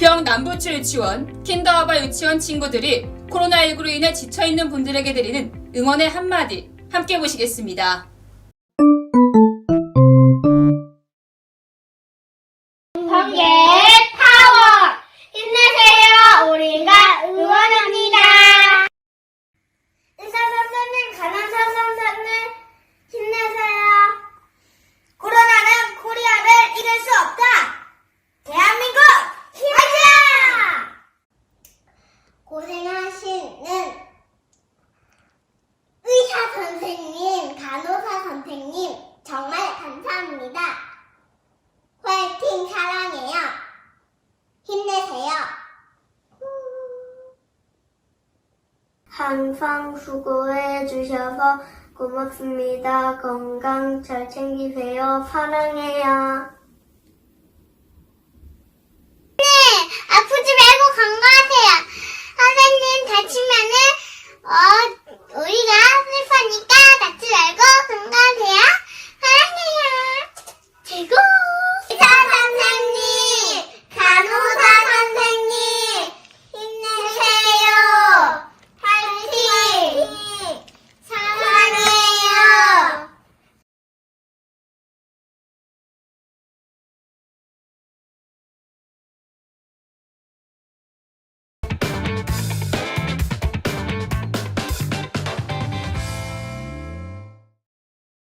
부평 남부초 유치원, 킨더하바 유치원 친구들이 코로나19로 인해 지쳐있는 분들에게 드리는 응원의 한마디 함께 보시겠습니다. 고생하시는 의사 선생님, 간호사 선생님, 정말 감사합니다. 화이팅 사랑해요. 힘내세요. 항상 수고해 주셔서 고맙습니다. 건강 잘 챙기세요. 사랑해요.